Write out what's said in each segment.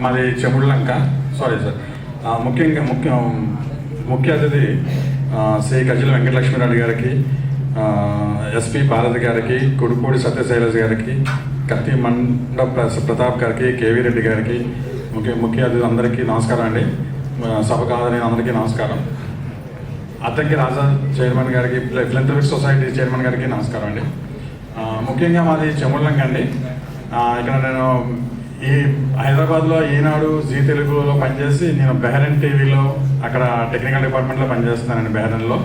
మాది చెముళ్ళంక sorry sir ముఖ్యంగా ముఖ్య ముఖ్య అతిథి శ్రీ గజల వెంకటలక్ష్మిరెడ్డి గారికి ఎస్పి భారతి గారికి కుడుపూడి సత్యశైలజ్ గారికి కత్తి మండ ప్రతాప్ గారికి కేవీ రెడ్డి గారికి ముఖ్య ముఖ్య అతిథి అందరికీ నమస్కారం అండి. ఆ, సభ కాదని అందరికీ నమస్కారం. అద్దంకి రాజా చైర్మన్ గారికి ఫిలంథ్రపిక్ సొసైటీ చైర్మన్ గారికి నమస్కారం అండి. ముఖ్యంగా మాది చెముళ్ళంక అండి. ఇక్కడ నేను ఈ హైదరాబాద్లో ఈనాడు జీ తెలుగులో పనిచేసి నేను బెహరన్ టీవీలో అక్కడ టెక్నికల్ డిపార్ట్మెంట్లో పనిచేస్తున్నానండి బెహరన్లో.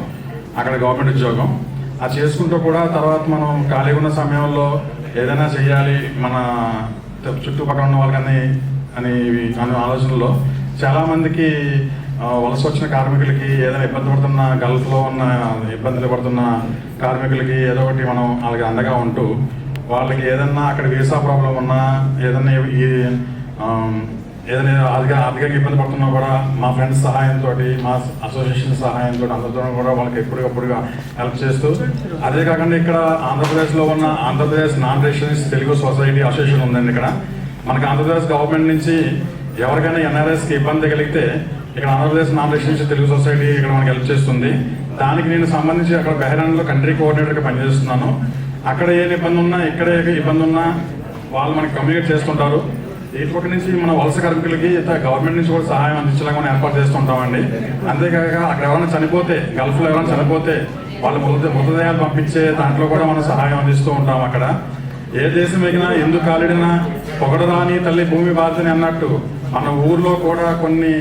అక్కడ గవర్నమెంట్ ఉద్యోగం. అది చేసుకుంటూ కూడా తర్వాత మనం ఖాళీగా ఉన్న సమయంలో ఏదైనా చేయాలి మన చుట్టుపక్కల ఉన్న వాళ్ళకని అని అనే ఆలోచనలో చాలామందికి వలస వచ్చిన కార్మికులకి ఏదైనా ఇబ్బంది పడుతున్న గల్ఫ్లో ఉన్న ఇబ్బందులు పడుతున్న కార్మికులకి ఏదో ఒకటి మనం వాళ్ళకి అండగా ఉంటూ వాళ్ళకి ఏదన్నా అక్కడ వీసా ప్రాబ్లం ఉన్నా ఏదన్నా ఈ ఏదైనా ఆర్థిక ఆర్థికంగా ఇబ్బంది పడుతున్నా కూడా మా ఫ్రెండ్స్ సహాయంతో మా అసోసియేషన్ సహాయంతో అందరితో కూడా వాళ్ళకి ఎప్పటికప్పుడుగా హెల్ప్ చేస్తూ అదే కాకుండా ఇక్కడ ఆంధ్రప్రదేశ్లో ఉన్న Andhra Pradesh non residence Telugu society association ఉందండి ఇక్కడ. మనకి ఆంధ్రప్రదేశ్ గవర్నమెంట్ నుంచి ఎవరికైనా ఎన్ఆర్ఎస్కి ఇబ్బంది కలిగితే ఇక్కడ Andhra Pradesh non residential Telugu society ఇక్కడ మనకి హెల్ప్ చేస్తుంది. దానికి నేను సంబంధించి అక్కడ బెహరాన్లో కంట్రీ కోఆర్డినేటర్గా పనిచేస్తున్నాను. అక్కడ ఏ ఇబ్బంది ఉన్నా ఇక్కడ ఏ ఇబ్బంది ఉన్నా వాళ్ళు మనకి కమ్యూనికేట్ చేస్తుంటారు. ఇప్పటి నుంచి మన వలస కార్మికులకి గవర్నమెంట్ నుంచి కూడా సహాయం అందించడానికి మనం ఏర్పాటు చేస్తుంటామండి. అంతేకాక అక్కడ ఎవరైనా చనిపోతే గల్ఫ్లో ఎవరైనా చనిపోతే వాళ్ళ మృత మృతదేహాలు పంపించే దాంట్లో కూడా మనం సహాయం అందిస్తూ ఉంటాం అక్కడ. ఏ దేశం ఎగినా ఎందుకు కాలిడినా పొగడరాని తల్లి భూమి బాధితని అన్నట్టు మన ఊర్లో కూడా కొన్ని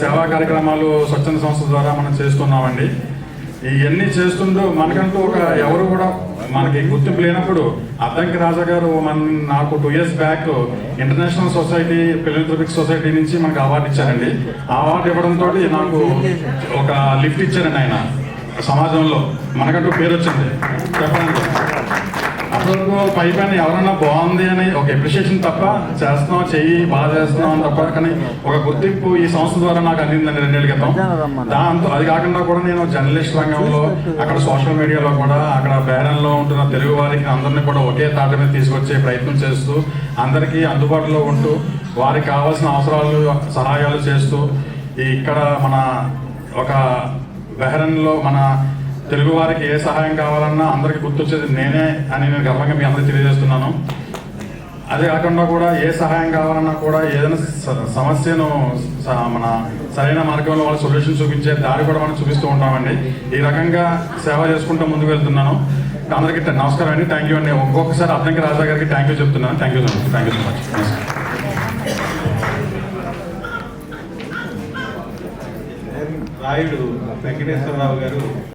సేవా కార్యక్రమాలు స్వచ్ఛంద సంస్థ ద్వారా మనం చేస్తున్నామండి. ఇవన్నీ చేస్తుంటూ మనకంటూ ఒక ఎవరు కూడా మనకి గుర్తింపు లేనప్పుడు అద్దంకి రాజా గారు మన నాకు two years back international society philanthropic society నుంచి మనకు అవార్డు ఇచ్చారండి. ఆ అవార్డు ఇవ్వడంతో నాకు ఒక లిఫ్ట్ ఇచ్చారండి ఆయన. సమాజంలో మనకంటూ పేరు వచ్చింది. చెప్పండి. అప్పటివరకు పై పైన ఎవరన్నా బాగుంది అని ఒక ఎప్రిషియేషన్ తప్ప చేస్తున్నాం చెయ్యి బాగా చేస్తున్నాం అని తప్ప కానీ ఒక గుర్తింపు ఈ సంస్థ ద్వారా నాకు అందిందండి రెండేళ్ళ క్రితం. దాంతో అది కాకుండా కూడా నేను జర్నలిస్ట్ రంగంలో అక్కడ సోషల్ మీడియాలో కూడా అక్కడ బేరంలో ఉంటున్న తెలుగు వారికి అందరినీ కూడా ఒకే తాట మీద తీసుకొచ్చే ప్రయత్నం చేస్తూ అందరికీ అందుబాటులో ఉంటూ వారికి కావాల్సిన అవసరాలు సహాయాలు చేస్తూ ఇక్కడ మన ఒక బెహరన్లో మన తెలుగు వారికి ఏ సహాయం కావాలన్నా అందరికీ గుర్తొచ్చేది నేనే అని నేను గర్వంగా మీ అందరికీ తెలియజేస్తున్నాను. అదే కాకుండా కూడా ఏ సహాయం కావాలన్నా కూడా ఏదైనా స- సమస్యను స- మన సరైన మార్గంలో వాళ్ళ సొల్యూషన్ చూపించే దారి కూడా మనం చూపిస్తూ ఉంటామండి. ఈ రకంగా సేవ చేసుకుంటూ ముందుకు వెళ్తున్నాను. అందరికీ నమస్కారం అండి. థ్యాంక్ యూ అండి. ఒక్కొక్కసారి అద్దంకి రాజా గారికి థ్యాంక్ యూ చెప్తున్నాను. Thank you so much thank you so much Rayudu Venkateswara Rao garu